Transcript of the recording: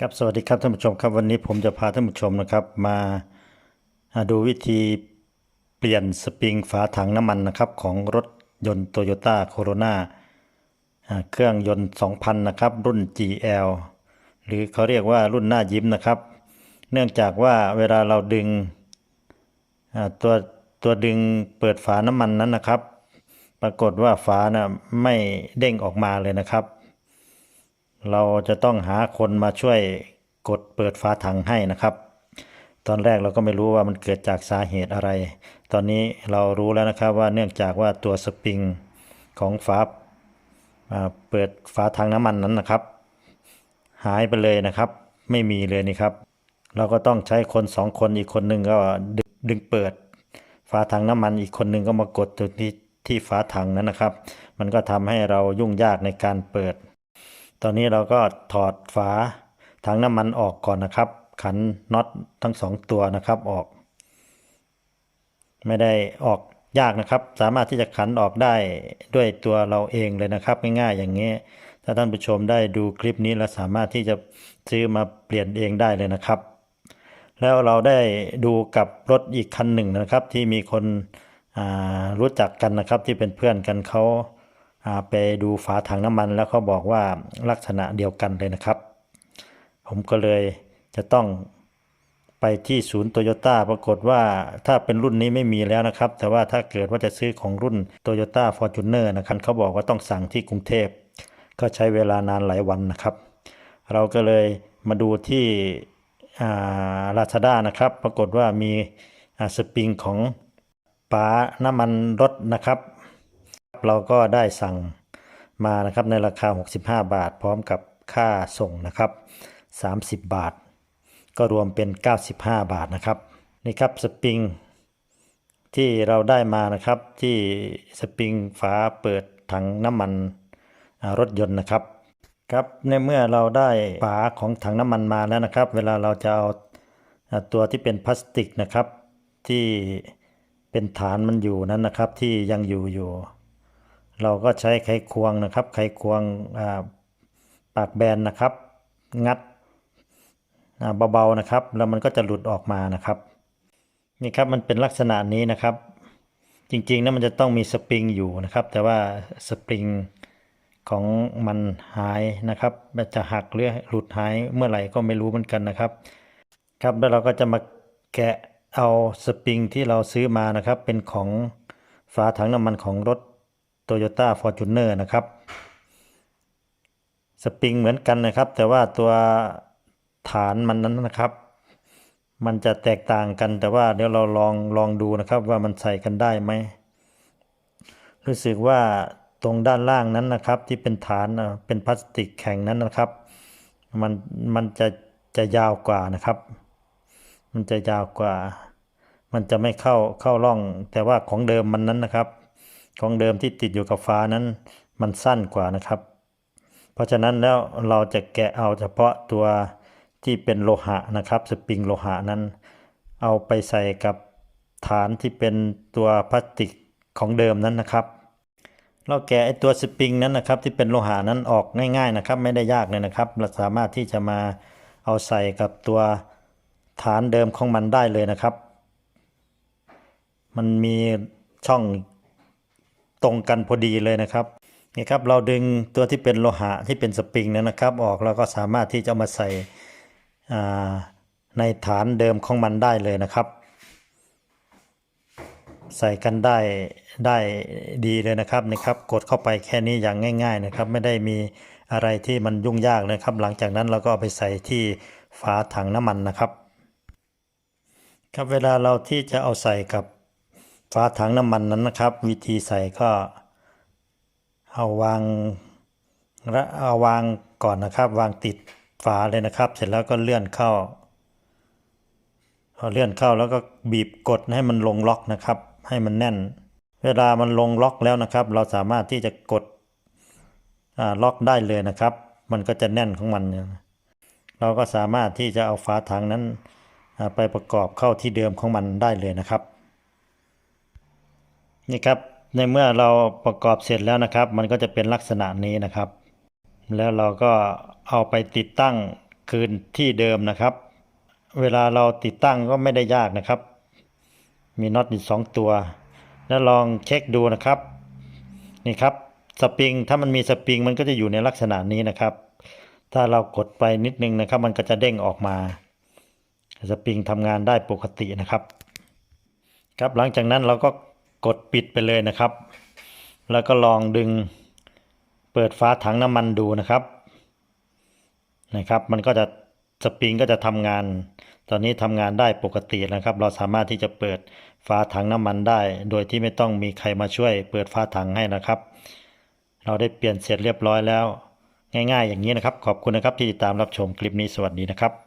ครับสวัสดีครับท่านผู้ชมครับวันนี้ผมจะพาท่านผู้ชมนะครับ มาดูวิธีเปลี่ยนสปริงฝาถังน้ำมันนะครับของรถยนต์ Toyota Corona อ่าเครื่องยนต์ 2,000 นะครับ รุ่น GL หรือเขาเรียกว่ารุ่นหน้ายิ้มนะครับ เนื่องจากว่าเวลาเราดึงตัวตัวดึงเปิดฝาน้ำมันนั้นนะครับ ปรากฏว่าฝานะไม่เด้งออกมาเลยนะครับ เราจะต้องหาคนมาช่วยกดเปิดฝาถังให้นะครับ ตอนแรกเราก็ไม่รู้ว่ามันเกิดจากสาเหตุอะไร ตอนนี้เรารู้แล้วนะครับว่าเนื่องจากว่าตัวสปริงของฝาเปิดฝาถังน้ำมันนั้นนะครับ หายไปเลยนะครับ ไม่มีเลยนี่ครับ เราก็ต้องใช้คนสองคนอีกคนหนึ่งก็ดึงเปิดฝาถังน้ำมันอีกคนหนึ่งก็มากดตรงที่ที่ฝาถังนั้นนะครับ มันก็ทำให้เรายุ่งยากในการเปิด ตอนนี้เราก็ถอดฝาถังน้ำมันออกก่อนนะครับ ขันน็อตทั้งสองตัวนะครับออก ไม่ได้ออกยากนะครับ สามารถที่จะขันออกได้ด้วยตัวเราเองเลยนะครับ ง่ายๆอย่างนี้ ถ้าท่านผู้ชมได้ดูคลิปนี้แล้วสามารถที่จะซื้อมาเปลี่ยนเองได้เลยนะครับ แล้วเราได้ดูกับรถอีกคันหนึ่งนะครับ ที่มีคนรู้จักกันนะครับที่เป็นเพื่อนกันเขา ไปดูฝาถังน้ำมันแล้วเขาบอกว่าลักษณะเดียวกันเลยนะครับ ผมก็เลยจะต้องไปที่ศูนย์โตโยต้าปรากฏว่าถ้าเป็นรุ่นนี้ไม่มีแล้วนะครับ แต่ว่าถ้าเกิดว่าจะซื้อของรุ่น Toyota Fortuner นะครับเขาบอกว่าต้องสั่งที่กรุงเทพ ก็ใช้เวลานานหลายวันนะครับ เราก็เลยมาดูที่ลาซาด้านะครับ ปรากฏว่ามีสปริงของปาน้ำมันรถนะครับ เราก็ได้สั่งมานะครับในราคา 65 บาท พร้อมกับค่าส่งนะครับ 30 บาท ก็รวมเป็น 95 บาทนะครับนี่ครับสปริงที่เราได้มานะครับที่สปริงฝาเปิดถังน้ำมันรถยนต์นะครับครับในเมื่อเราได้ฝาของถังน้ำมันมาแล้วนะครับ เวลาเราจะเอาอ่าตัวที่เป็นพลาสติกนะครับ ที่เป็นฐานมันอยู่นั้นนะครับที่ยังอยู่อยู่ เราก็ใช้ไขควงนะครับ ไขควงปากแบนนะครับ งัดเบาๆนะครับ แล้วมันก็จะหลุดออกมานะครับนี่ครับมันเป็นลักษณะนี้นะครับ จริงๆนะมันจะต้องมีสปริงอยู่นะครับ แต่ว่าสปริงของมันหายนะครับมันจะหักหรือหลุดหายเมื่อไหร่ก็ไม่รู้เหมือนกันนะครับ ครับแล้วเราก็จะมาแกะเอาสปริงที่เราซื้อมานะครับ เป็นของฝาถังน้ำมันของรถ Toyota Fortuner นะครับ สปริงเหมือนกันนะครับ แต่ว่าตัวฐานมันนั้นนะครับ มันจะแตกต่างกันแต่ว่าเดี๋ยวเราลองลองดูนะครับว่ามันใส่กันได้ไหมรู้สึกว่าตรงด้านล่างนั้นนะครับ ที่เป็นฐานเป็นพลาสติกแข็งนั้นนะครับ มันมันจะจะยาวกว่านะครับ มันจะยาวกว่า มันจะไม่เข้าเข้าร่อง แต่ว่าของเดิมมันนั้นนะครับ ของเดิมที่ติดอยู่กับฟ้านั้น มันสั้นกว่านะครับ เพราะฉะนั้นแล้วเราจะแกะเอาเฉพาะตัวที่เป็นโลหะนะครับ สปริงโลหะนั้น เอาไปใส่กับฐานที่เป็นตัวพลาสติกของเดิมนั้นนะครับ เราแกะไอตัวสปริงนั้นนะครับ ที่เป็นโลหะนั้นออกง่าย ๆนะครับ ไม่ได้ยากเลยนะครับเราสามารถที่จะมาเอาใส่กับตัวฐานเดิมของมันได้เลยนะครับ มันมีช่อง ตรงกันพอดีเลยนะครับนี่ครับเราดึงตัวที่เป็นโลหะที่เป็นสปริงนั้นนะครับ ออกเราก็สามารถที่จะมาใส่ในฐานเดิมของมันได้เลยนะครับ ใส่กันได้ได้ดีเลยนะครับนะครับ กดเข้าไปแค่นี้อย่างง่าย ๆนะครับ ไม่ได้มีอะไรที่มันยุ่งยากเลยครับ หลังจากนั้นเราก็เอาไปใส่ที่ฝาถังน้ำมันนะครับ ครับเวลาเราที่จะเอาใส่กับ ฝาถังน้ำมันนั้นนะครับ วิธีใส่ก็เอาวางและเอาวางก่อนนะครับ วางติดฝาเลยนะครับ เสร็จแล้วก็เลื่อนเข้าพอเลื่อนเข้าแล้วก็บีบกดให้มันลงล็อกนะครับ ให้มันแน่น เวลามันลงล็อกแล้วนะครับ เราสามารถที่จะกดล็อกได้เลยนะครับ มันก็จะแน่นของมัน เราก็สามารถที่จะเอาฝาถังนั้นไปประกอบเข้าที่เดิมของมันได้เลยนะครับ นี่ครับในเมื่อเราประกอบเสร็จแล้วนะครับ มันก็จะเป็นลักษณะนี้นะครับ แล้วเราก็เอาไปติดตั้งคืนที่เดิมนะครับ เวลาเราติดตั้งก็ไม่ได้ยากนะครับ มีน็อตอยู่สองตัว แล้วลองเช็คดูนะครับนี่ครับสปริงถ้ามันมีสปริงมันก็จะอยู่ในลักษณะนี้นะครับ ถ้าเรากดไปนิดนึงนะครับ มันก็จะเด้งออกมา สปริงทำงานได้ปกตินะครับ ครับหลังจากนั้นเราก็ กดปิดไปเลยนะครับ แล้วก็ลองดึงเปิดฝาถังน้ำมันดูนะครับ นะครับ มันก็จะสปริงก็จะทำงาน ตอนนี้ทำงานได้ปกตินะครับ เราสามารถที่จะเปิดฝาถังน้ำมันได้ โดยที่ไม่ต้องมีใครมาช่วย เปิดฝาถังให้นะครับ เราได้เปลี่ยนเสร็จเรียบร้อยแล้ว ง่าย ๆ อย่างนี้นะครับ ขอบคุณนะครับที่ติดตามรับชมคลิปนี้สวัสดีนะครับ